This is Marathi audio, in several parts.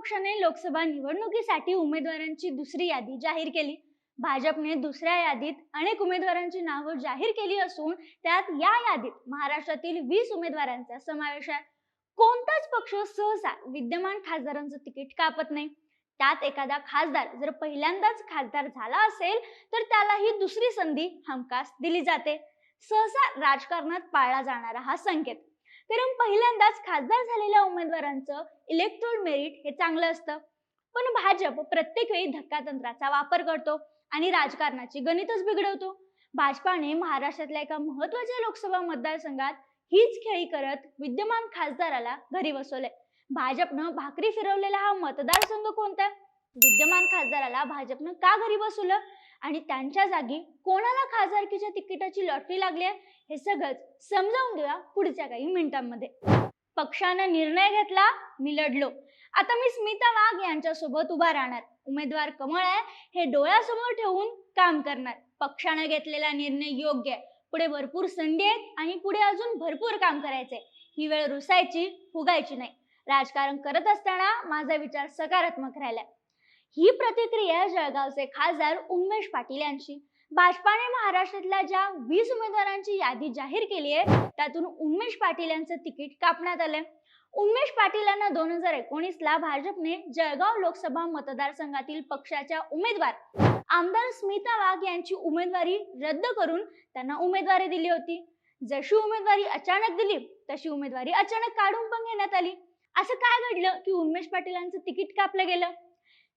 पक्षाने लोकसभा निवडणुकीसाठी उमेदवारांची दुसरी यादी जाहीर केली. भाजपने दुसऱ्या यादीत अनेक उमेदवारांची नावं जाहीर केली असून त्यात या यादीत महाराष्ट्रातील वीस उमेदवारांचा समावेश आहे. कोणताच पक्ष सहसा विद्यमान खासदारांचं तिकीट कापत नाही. त्यात एखादा खासदार जर पहिल्यांदाच खासदार झाला असेल तर त्याला ही दुसरी संधी हमखास दिली जाते. सहसा राजकारणात पाळला जाणारा हा संकेत. कारण पहिल्यांदाच खासदार झालेल्या उमेदवारांचं इलेक्ट्रोल मेरिट हे चांगलं असतं. पण भाजप प्रत्येक वेळी धक्कातंत्राचा वापर करतो आणि राजकारणाची गणितच बिघडवतो. भाजपाने महाराष्ट्रातल्या एका महत्त्वाच्या लोकसभा मतदारसंघात हीच खेळी करत विद्यमान खासदाराला घरी बसवले भाजपनं भाकरी फिरवलेला हा मतदारसंघ कोणता? विद्यमान खासदाराला भाजपनं का घरी बसवलं? आणि त्यांच्या जागी कोणाला खासदारकीच्या तिकिटाची लॉटरी लागली आहे हे सगळंच समजावून घेऊया पुढच्या काही मिनिटांमध्ये. पक्षानं निर्णय घेतला मी लढलो. आता मी स्मिता वाघ यांच्यासोबत उभा राहणार. उमेदवार कमळ आहे हे डोळ्यासमोर ठेवून काम करणार. पक्षानं घेतलेला निर्णय योग्य आहे. पुढे भरपूर संधी आहेत आणि पुढे अजून भरपूर काम करायचंय. ही वेळ रुसायची फुगायची नाही. राजकारण करत असताना माझा विचार सकारात्मक राहिलाय. ही प्रतिक्रिया जळगावचे खासदार उमेश पाटील यांची. भाजपाने महाराष्ट्रातल्या ज्या वीस उमेदवारांची यादी जाहीर केली आहे त्यातून उमेश पाटील यांचं तिकीट कापण्यात आलंय. उमेश पाटील यांना दोन हजार एकोणीस ला भाजपने जळगाव लोकसभा मतदारसंघातील पक्षाच्या उमेदवार आमदार स्मिता वाघ यांची उमेदवारी रद्द करून त्यांना उमेदवारी दिली होती. जशी उमेदवारी अचानक दिली तशी उमेदवारी अचानक काढून पण घेण्यात आली. असं काय घडलं की उमेश पाटील यांचं तिकीट कापलं गेलं?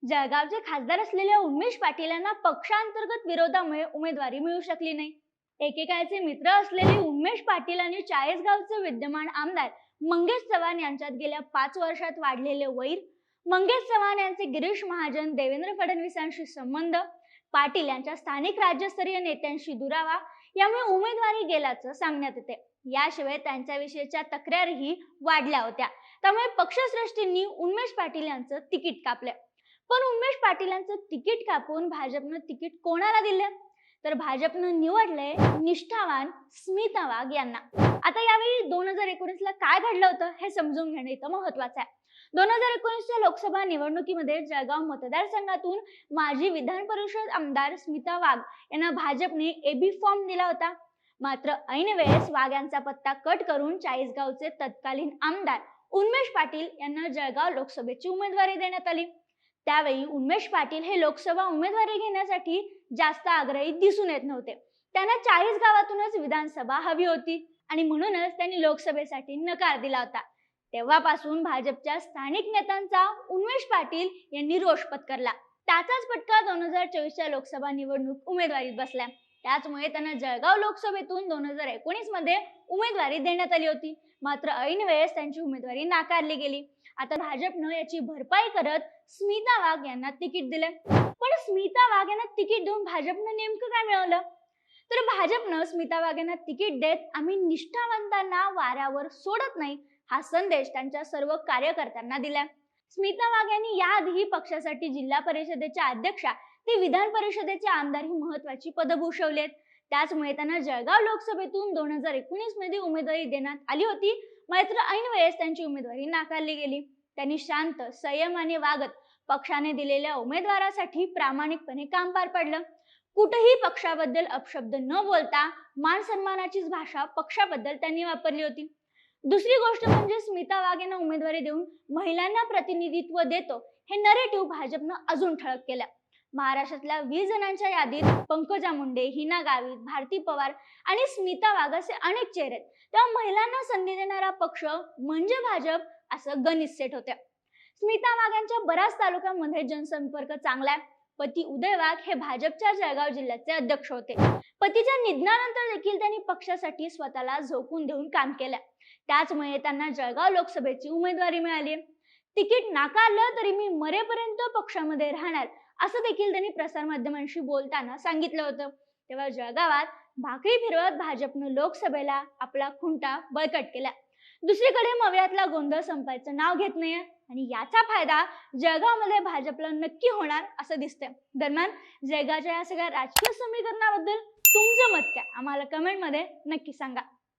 जळगावचे खासदार असलेल्या उमेश पाटील यांना पक्षांतर्गत विरोधामुळे उमेदवारी मिळू शकली नाही. एकेकाळचे मित्र असलेले उमेश पाटील आणि चाळीसगावचे विद्यमान आमदार मंगेश चव्हाण यांच्यात गेल्या पाच वर्षात वाढलेले वैर मंगेश चव्हाण यांचे गिरीश महाजन देवेंद्र फडणवीसांशी संबंध पाटील यांच्या स्थानिक राज्यस्तरीय नेत्यांशी दुरावा यामुळे उमेदवारी गेल्याचं सांगण्यात येते. याशिवाय त्यांच्याविषयीच्या तक्रारीही वाढल्या होत्या. त्यामुळे पक्षश्रेष्ठींनी उमेश पाटील यांचं तिकीट कापलं. पण उमेश पाटीलांचं तिकीट कापून भाजपनं तिकीट कोणाला दिलं? तर भाजपनं निवडलंय निष्ठावान स्मिता वाघ यांना. आता यावेळी दोन हजार एकोणीस ला काय घडलं होतं हे समजून घेणं इथं महत्वाचं आहे. दोन हजार एकोणीसच्या लोकसभा निवडणुकीमध्ये जळगाव मतदारसंघातून माजी विधान परिषद आमदार स्मिता वाघ यांना भाजपने एबी फॉर्म दिला होता. मात्र ऐन वेळेस वाघ यांचा पत्ता कट करून चाळीसगावचे तत्कालीन आमदार उन्मेश पाटील यांना जळगाव लोकसभेची उमेदवारी देण्यात आली. त्यावेळी उमेश पाटील हे लोकसभा उमेदवारी घेण्यासाठी जास्त आग्रही दिसून येत नव्हते. त्यांना चाळीस गावातूनच विधानसभा हवी होती आणि म्हणूनच त्यांनी लोकसभेसाठी नकार दिला होता. तेव्हापासून भाजपच्या स्थानिक नेत्यांचा उन्मेश पाटील यांनी रोष पत्करला. त्याचाच फटका दोन हजार चोवीसच्या लोकसभा निवडणूक उमेदवारीत बसला. त्याचमुळे त्यांना जळगाव लोकसभेतून दोन हजार एकोणीसमध्ये उमेदवारी देण्यात आली होती. मात्र ऐन वेळेस त्यांची उमेदवारी नाकारली गेली. आता भाजपनं याची भरपाई करत स्मिता वाघ यांना तिकीट दिले. पण स्मिता वाघ यांना तिकीट देऊन भाजपनं नेमकं काय मिळवलं? तर भाजपनं स्मिता वाघ यांना तिकीट देत आम्ही निष्ठावंतांना वाऱ्यावर सोडत नाही हा संदेश त्यांच्या सर्व कार्यकर्त्यांना दिलाय. स्मिता वाघ यांनी याआधीही पक्षासाठी जिल्हा परिषदेच्या अध्यक्षा ते विधान परिषदेचे आमदार ही महत्वाची पद भूषवली आहेत त्याचमुळे त्यांना जळगाव लोकसभेतून दोन हजार एकोणीसमध्ये उमेदवारी देण्यात आली होती. मात्र ऐन वेळेस त्यांची उमेदवारी नाकारली गेली. त्यांनी शांत संयमाने वागत पक्षाने दिलेल्या उमेदवारासाठी प्रामाणिकपणे काम पार पडलं. कुठेही पक्षाबद्दल अपशब्द न बोलता मान सन्मानाचीच भाषा पक्षाबद्दल त्यांनी वापरली होती. दुसरी गोष्ट म्हणजे स्मिता वाघ यांना उमेदवारी देऊन महिलांना प्रतिनिधित्व देतो हे नरेटिव्ह भाजपनं अजून ठळक केलं. महाराष्ट्रातल्या वीस जणांच्या यादीत पंकजा मुंडे हिना गावित भारती पवार आणि स्मिता वाघ असे अनेक चेहरे आहेत. तेव्हा महिलांना संधी देणारा पक्ष म्हणजे भाजप असं गणित सेट होते. स्मिता वाघ यांच्या बऱ्याच तालुक्यांमध्ये जनसंपर्क चांगला आहे. पती उदय वाघ हे भाजपच्या जळगाव जिल्ह्याचे अध्यक्ष होते. पतीच्या निधनानंतर देखील त्यांनी पक्षासाठी स्वतःला झोकून देऊन काम केलं. त्याचमुळे त्यांना जळगाव लोकसभेची उमेदवारी मिळाली. तिकीट नाकारलं तरी मी मरेपर्यंत पक्षामध्ये राहणार. असं देखील त्यांनी प्रसारमाध्यमांशी बोलताना सांगितलं होतं. तेव्हा जळगावात भाकरी फिरवत भाजपनं लोकसभेला आपला खुंटा बळकट केला. दुसरीकडे मव्यातला गोंधळ संपायचं नाव घेत नाहीये आणि याचा फायदा जळगावमध्ये भाजपला नक्की होणार असं दिसतंय. दरम्यान जळगावच्या या सगळ्या राजकीय समीकरणाबद्दल तुमचं मत काय? आम्हाला कमेंटमध्ये नक्की सांगा.